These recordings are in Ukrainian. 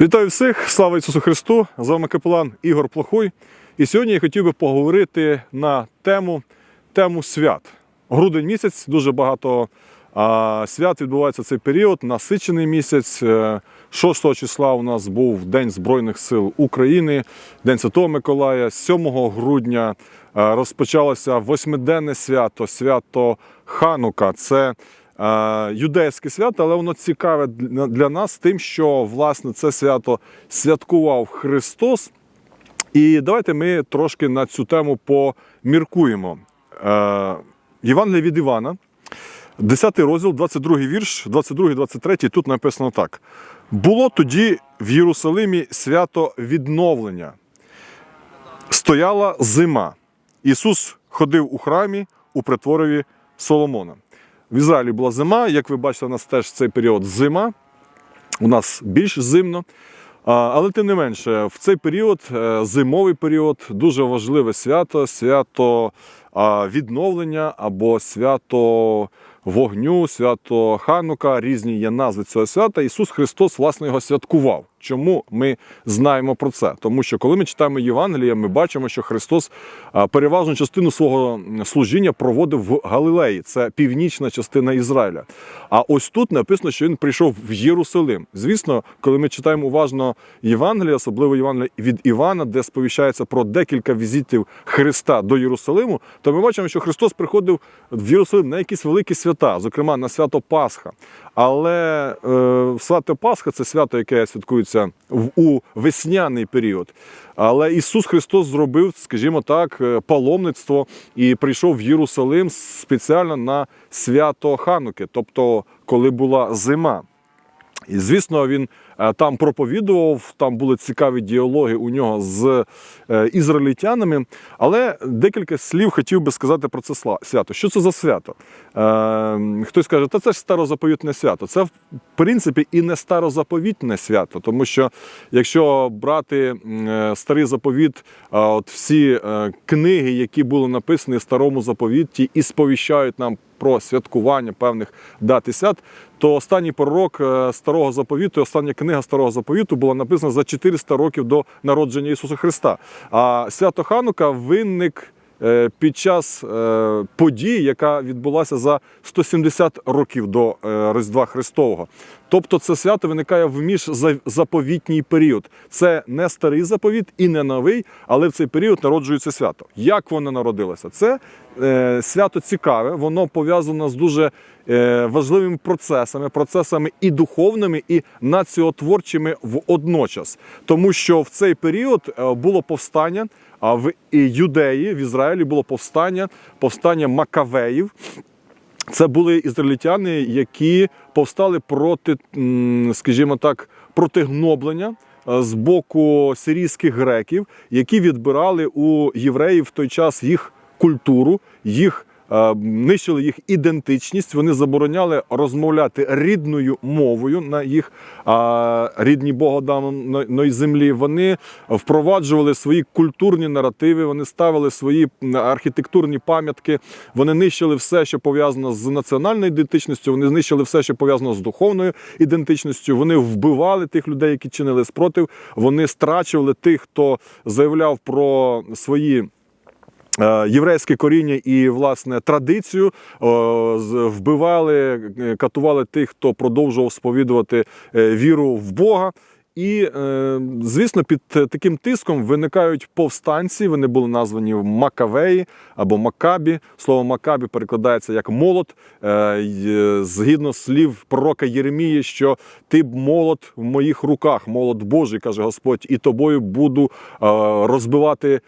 Вітаю всіх! Слава Ісусу Христу! З вами капелан Ігор Плохуй. І сьогодні я хотів би поговорити на тему, тему свят. Грудень місяць, дуже багато а, свят відбувається цей період. Насичений місяць. Е, 6 числа у нас був День Збройних сил України, День Святого Миколая. 7 грудня е, розпочалося восьмиденне свято, свято Ханука. Це е, юдейське свято, але воно цікаве для нас тим, що власне це свято святкував Христос. І давайте ми трошки на цю тему поміркуємо. Е, Євангелія від Івана, 10 розділ, 22 вірш, 22, 23, тут написано так. Було тоді в Єрусалимі свято відновлення. Стояла зима. Ісус ходив у храмі у притворові Соломона. В Ізраїлі була зима, як ви бачите, у нас теж цей період зима. У нас більш зимно. Але тим не менше, в цей період, е, зимовий період, дуже важливе свято, свято відновлення або свято вогню, свято Ханука, різні є назви цього свята. Ісус Христос, власне, його святкував. Чому ми знаємо про це? Тому що коли ми читаємо Євангелія, ми бачимо, що Христос переважну частину свого служіння проводив в Галилеї, це північна частина Ізраїля. А ось тут написано, що він прийшов в Єрусалим. Звісно, коли ми читаємо уважно Євангелія, особливо Євангелія від Івана, де сповіщається про декілька візитів Христа до Єрусалиму, то ми бачимо, що Христос приходив в Єрусалим на якісь великі свята, зокрема на свято Пасха. Але е, свято Пасха це свято, яке святкується в у весняний період. Але Ісус Христос зробив, скажімо так, е, паломництво і прийшов в Єрусалим спеціально на свято Хануки, тобто коли була зима. І звісно, він там проповідував, там були цікаві діалоги у нього з е, ізраїльтянами. Але декілька слів хотів би сказати про це свято. Що це за свято? Е, Хтось каже, та це ж старозаповітне свято. Це в принципі і не старозаповітне свято, тому що якщо брати е, старий заповіт, от всі е, книги, які були написані в старому заповіті, і сповіщають нам про святкування певних дат і свят, то останній пророк е, старого заповіту, остання книга старого заповіту була написана за 400 років до народження Ісуса Христа. А свято Ханука виник е, під час е, події, яка відбулася за 170 років до е, Різдва Христового. Тобто це свято виникає в міжзаповітній період. Це не старий заповіт і не новий, але в цей період народжується свято. Як воно народилося? Це е, свято цікаве, воно пов'язано з дуже е, важливими процесами, процесами і духовними, і націотворчими водночас. Тому що в цей період е, було повстання. А в Юдеї, в Ізраїлі було повстання, повстання Макавеїв. Це були ізраїльтяни, які повстали проти, скажімо так, проти гноблення е, з боку сирійських греків, які відбирали у євреїв в той час їх культуру, їх нищили їх ідентичність. Вони забороняли розмовляти рідною мовою на їх рідній богоданої землі. Вони впроваджували свої культурні наративи, вони ставили свої архітектурні пам'ятки, вони нищили все, що пов'язано з національною ідентичністю. Вони знищили все, що пов'язано з духовною ідентичністю. Вони вбивали тих людей, які чинили спротив. Вони страчували тих, хто заявляв про свої. Е, Єврейське коріння і власне традицію вбивали, е, катували тих, хто продовжував сповідувати е, віру в Бога. І, е, звісно, під е, таким тиском виникають повстанці. Вони були названі Макавеї або Макабі. Слово Макабі перекладається як молот. Е, е, Згідно слів пророка Єремії, що ти молот в моїх руках, молот Божий, каже Господь, і тобою буду е, розбивати е,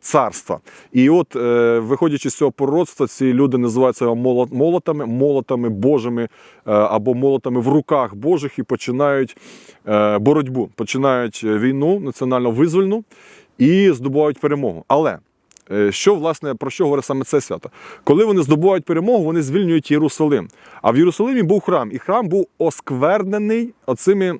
царства. І от, е, виходячи з цього пророцтва, ці люди називаються молот- молотами, молотами Божими е, або молотами в руках Божих і починають е, боротьбу, починають війну національно визвольну і здобувають перемогу. Але е, що власне про що говорить саме це свято? Коли вони здобувають перемогу, вони звільнюють Єрусалим. А в Єрусалимі був храм, і храм був осквернений оцими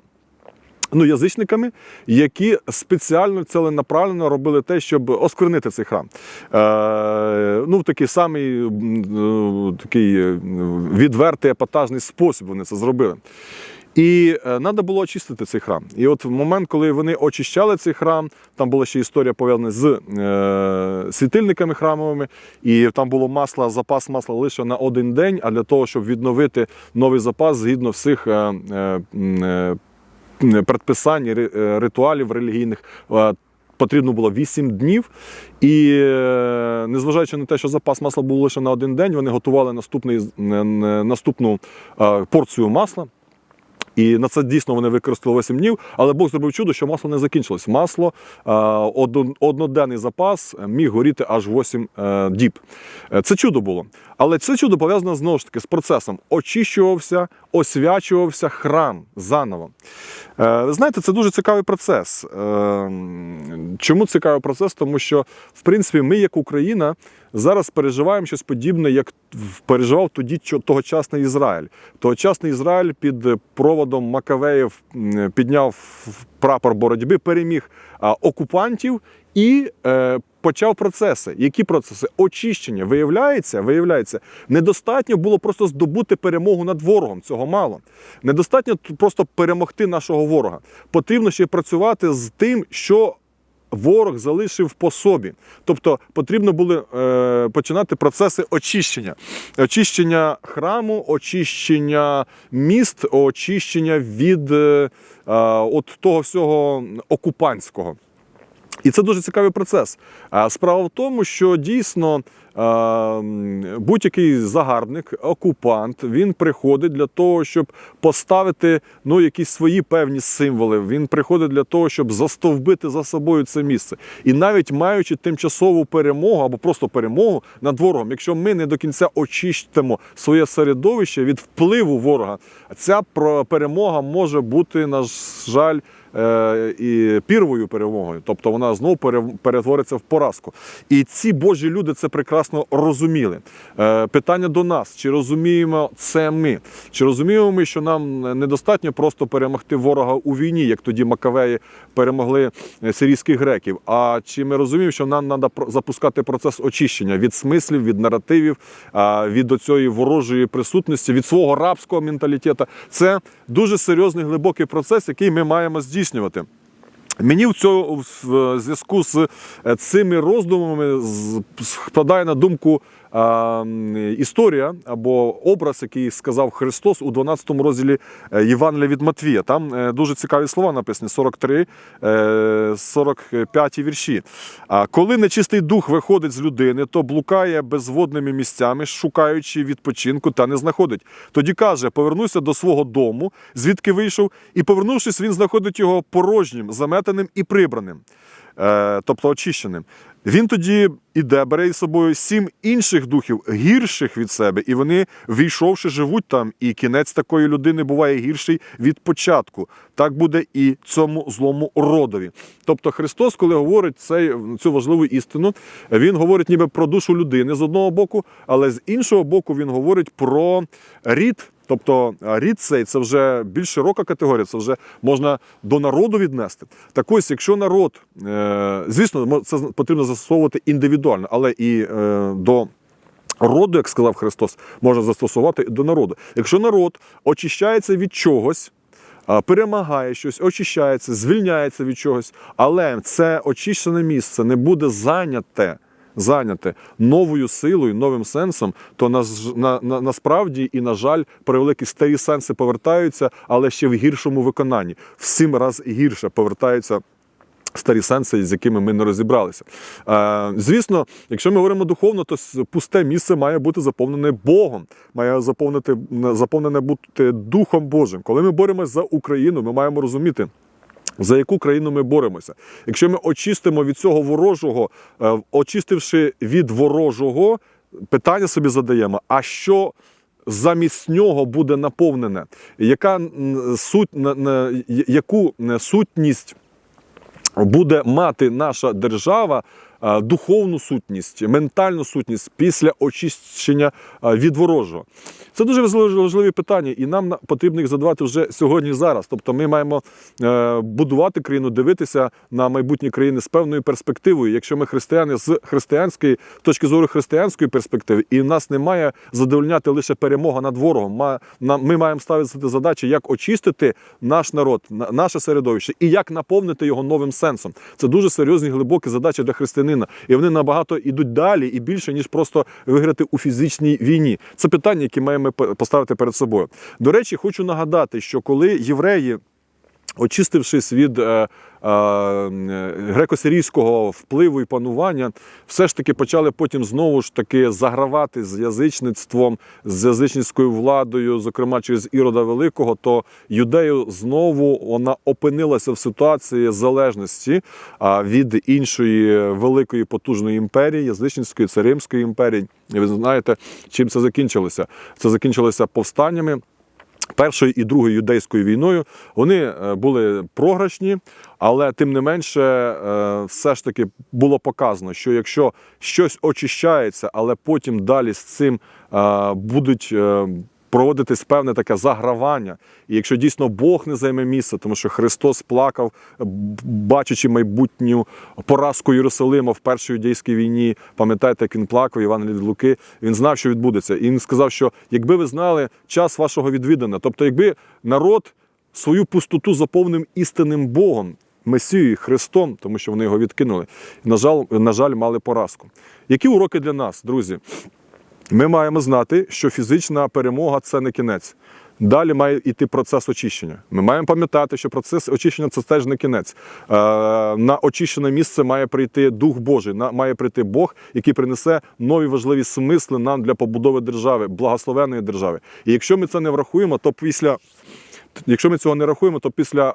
ну, язичниками, які спеціально целенаправленно робили те, щоб осквернити цей храм. Е, ну, в такий самий е, такий е, відвертий епатажний спосіб вони це зробили. І треба було очистити цей храм. І от в момент, коли вони очищали цей храм, там була ще історія пов'язана з е, світильниками храмовими, і там було масла, запас масла лише на один день. А для того, щоб відновити новий запас згідно всіх е, е, е, предписань, е, ритуалів релігійних. е, Потрібно було 8 днів, і е, незважаючи на те, що запас масла був лише на один день, вони готували наступний, наступну порцію масла. І на це дійсно вони використали 8 днів, але Бог зробив чудо, що масло не закінчилось. Масло, одноденний запас міг горіти аж 8 е, діб. Це чудо було. Але це чудо пов'язано знову ж таки з процесом. Очищувався, освячувався храм заново. Е, знаєте, це дуже цікавий процес. Е, Чому цікавий процес? Тому що, в принципі, ми, як Україна, зараз переживаємо щось подібне, як переживав тоді тогочасний Ізраїль. Тогочасний Ізраїль під проводом Макавеїв підняв прапор боротьби, переміг окупантів і е, почав процеси. Які процеси? Очищення. Виявляється, виявляється, недостатньо було просто здобути перемогу над ворогом. Цього мало. Недостатньо просто перемогти нашого ворога. Потрібно ще працювати з тим, що ворог залишив по собі. Тобто потрібно було е, починати процеси очищення. Очищення храму, очищення міст, очищення від е, от того всього окупантського. І це дуже цікавий процес. Справа в тому, що дійсно будь-який загарбник, окупант, він приходить для того, щоб поставити ну, якісь свої певні символи. Він приходить для того, щоб застовбити за собою це місце. І навіть маючи тимчасову перемогу або просто перемогу над ворогом, якщо ми не до кінця очистимо своє середовище від впливу ворога, ця перемога може бути, на жаль, і пірвою перемогою, тобто вона знову перетвориться в поразку. І ці божі люди це прекрасно розуміли. Е, Питання до нас: чи розуміємо це ми? Чи розуміємо ми, що нам недостатньо просто перемогти ворога у війні, як тоді Макавеї перемогли е, сирійських греків? А чи ми розуміємо, що нам треба запускати процес очищення від смислів, від наративів, від оцієї ворожої присутності, від свого рабського менталітету? Це дуже серйозний глибокий процес, який ми маємо здійснювати. Мені в цьому в зв'язку з е, цими роздумами спадає на думку історія або образ, який сказав Христос у 12 розділі е, Євангелія від Матвія. Там е, дуже цікаві слова написані: 43, е, 45 вірші. А коли нечистий дух виходить з людини, то блукає безводними місцями, шукаючи відпочинку, та не знаходить. Тоді каже: повернуся до свого дому, звідки вийшов, і повернувшись, він знаходить його порожнім, заметаним і прибраним, е, тобто очищеним. Він тоді іде, бере із собою сім інших духів, гірших від себе, і вони, війшовши, живуть там. І кінець такої людини буває гірший від початку. Так буде і цьому злому родові. Тобто Христос, коли говорить цей, цю важливу істину, він говорить ніби про душу людини з одного боку, але з іншого боку, він говорить про рід. Тобто рід цей це вже більш широка категорія, це вже можна до народу віднести. Так ось, якщо народ, е, звісно, це потрібно застосовувати індивідуально, але і е, до роду, як сказав Христос, можна застосувати до народу. Якщо народ очищається від чогось, перемагає щось, очищається, звільняється від чогось, але це очищене місце не буде зайняте. Зайняте новою силою, новим сенсом, то на, на, на, насправді і, на жаль, превеликі старі сенси повертаються, але ще в гіршому виконанні. В сім раз гірше повертаються старі сенси, з якими ми не розібралися. Е, звісно, якщо ми говоримо духовно, то пусте місце має бути заповнене Богом, має заповнити, заповнене бути Духом Божим. Коли ми боремося за Україну, ми маємо розуміти. За яку країну ми боремося? Якщо ми очистимо від цього ворожого, е, очистивши від ворожого, питання собі задаємо: а що замість нього буде наповнене? Яка суть, яку е, сутність буде мати наша держава духовну сутність, ментальну сутність після очищення е, від ворожого. Це дуже важливі питання, і нам потрібно їх задавати вже сьогодні зараз. Тобто, ми маємо е, будувати країну, дивитися на майбутні країни з певною перспективою. Якщо ми християни з християнської точки зору християнської перспективи, і нас не має задовольняти лише перемога над ворогом. Ми маємо ставити задачі, як очистити наш народ, наше середовище і як наповнити його новим сенсом. Це дуже серйозні глибокі задачі для християнина, і вони набагато йдуть далі і більше ніж просто виграти у фізичній війні. Це питання, яке маємо поставити перед собою. До речі, хочу нагадати, що коли євреї. Очистившись від е, е, греко-сирійського впливу і панування, все ж таки почали потім знову ж таки загравати з язичництвом, з язичницькою владою, зокрема через Ірода Великого, то юдею знову вона опинилася в ситуації залежності а, від іншої великої потужної імперії, язичницької, це Римської імперії. Ви знаєте, чим це закінчилося? Це закінчилося повстаннями. Першою і другою юдейською війною вони е, були програшні, але тим не менше, е, все ж таки було показано, що якщо щось очищається, але потім далі з цим е, будуть. Проводитись певне таке загравання, і якщо дійсно Бог не займе місце, тому що Христос плакав, бачачи майбутню поразку Єрусалима в першій юдейській війні. Пам'ятаєте, як він плакав Іван від Луки. Він знав, що відбудеться. І він сказав, що якби ви знали час вашого відвідання, тобто, якби народ свою пустоту заповнив істинним Богом, Месією, Христом, тому що вони його відкинули, на жаль, на жаль, мали поразку. Які уроки для нас, друзі? Ми маємо знати, що фізична перемога це не кінець. Далі має йти процес очищення. Ми маємо пам'ятати, що процес очищення це теж не кінець. Е, на очищене місце має прийти Дух Божий, на, має прийти Бог, який принесе нові важливі смисли нам для побудови держави, благословенної держави. І якщо ми це не врахуємо, то після якщо ми цього не рахуємо, то після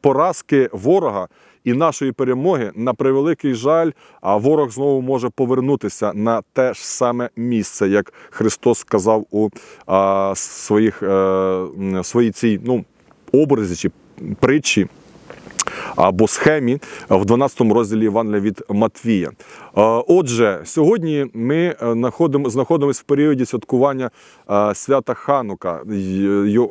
поразки ворога і нашої перемоги, на превеликий жаль, а ворог знову може повернутися на те ж саме місце, як Христос сказав у а, своїх а, своїй цій ну, образі чи притчі або схемі в 12 розділі Євангелія від Матвія. Е, Отже, сьогодні ми е, знаходимося в періоді святкування е, свята Ханука.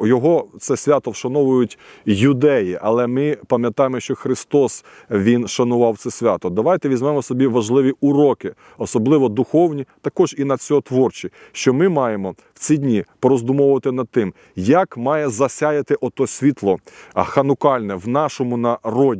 Його це свято вшановують юдеї, але ми пам'ятаємо, що Христос він шанував це свято. Давайте візьмемо собі важливі уроки, особливо духовні, також і надсьотворчі, що ми маємо в ці дні пороздумовувати над тим, як має засяяти ото світло ханукальне в нашому народі,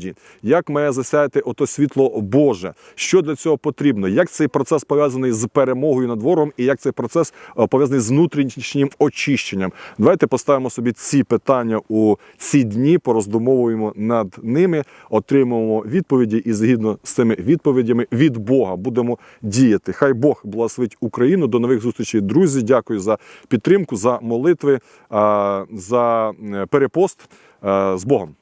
як має засяяти ото світло Боже, що для цього потрібно, як цей процес пов'язаний з перемогою над ворогом, і як цей процес е, пов'язаний з внутрішнім очищенням. Давайте поставимо собі ці питання у ці дні, пороздумовуємо над ними, отримаємо відповіді, і згідно з цими відповідями від Бога будемо діяти. Хай Бог благословить Україну. До нових зустрічей, друзі. Дякую за підтримку, за молитви, за е, перепост. Е, З Богом.